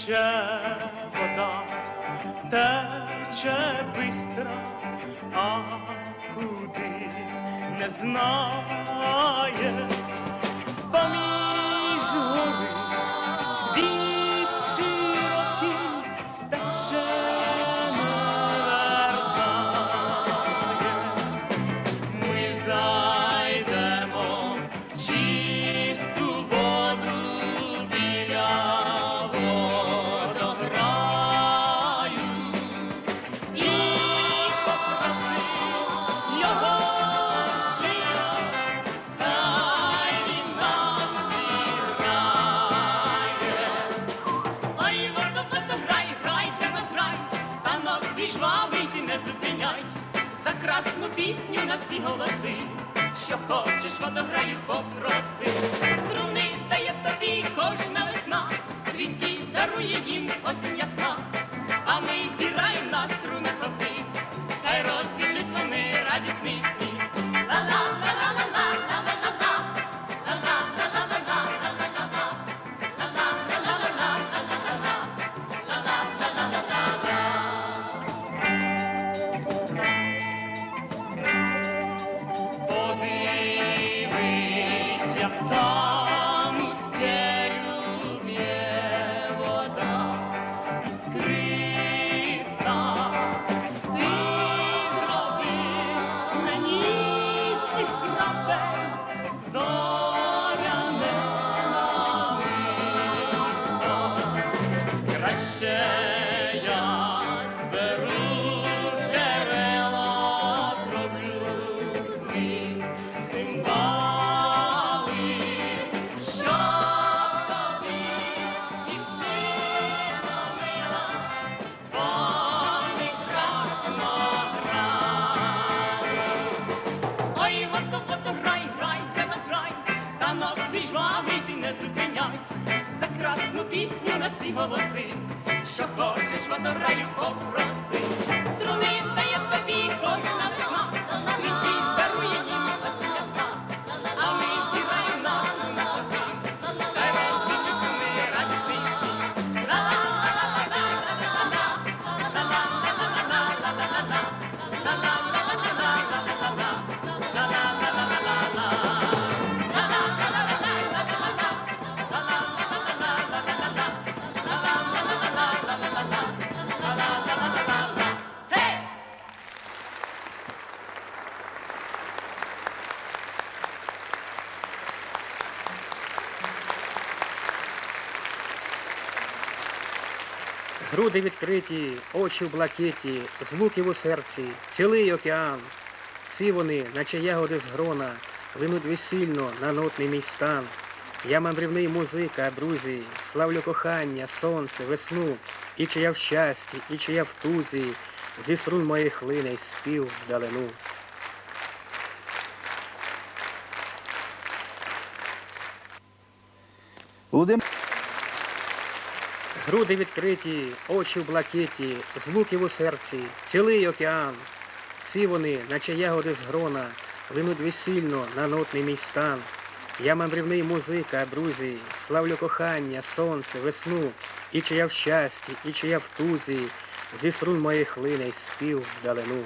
тече вода, тече бистра, а куди не знає. Всі голоси, що хочеш, водограю попроси, за красну пісню на всі голоси, що хочеш, водораю попроси, струни дає тобі кожна весна, Груди відкриті, очі в блакиті, звуків у серці, цілий океан. Всі вони, наче ягоди з грона, линуть весільно на нотний мій стан. Я мандрівний музика, друзі, славлю кохання, сонце, весну, і чи я в щасті, і чи я в тузі, зі струн моїх лине й спів вдалину. Володимир Груди відкриті, очі в блакиті, звуків у серці, цілий океан. Всі вони, наче ягоди з грона, линуть весільно на нотний мій стан. Я мандрівний музика, друзі, славлю кохання, сонце, весну, і чи я в щасті, і чи я в тузі, зі струн моїх лине й спів вдалину.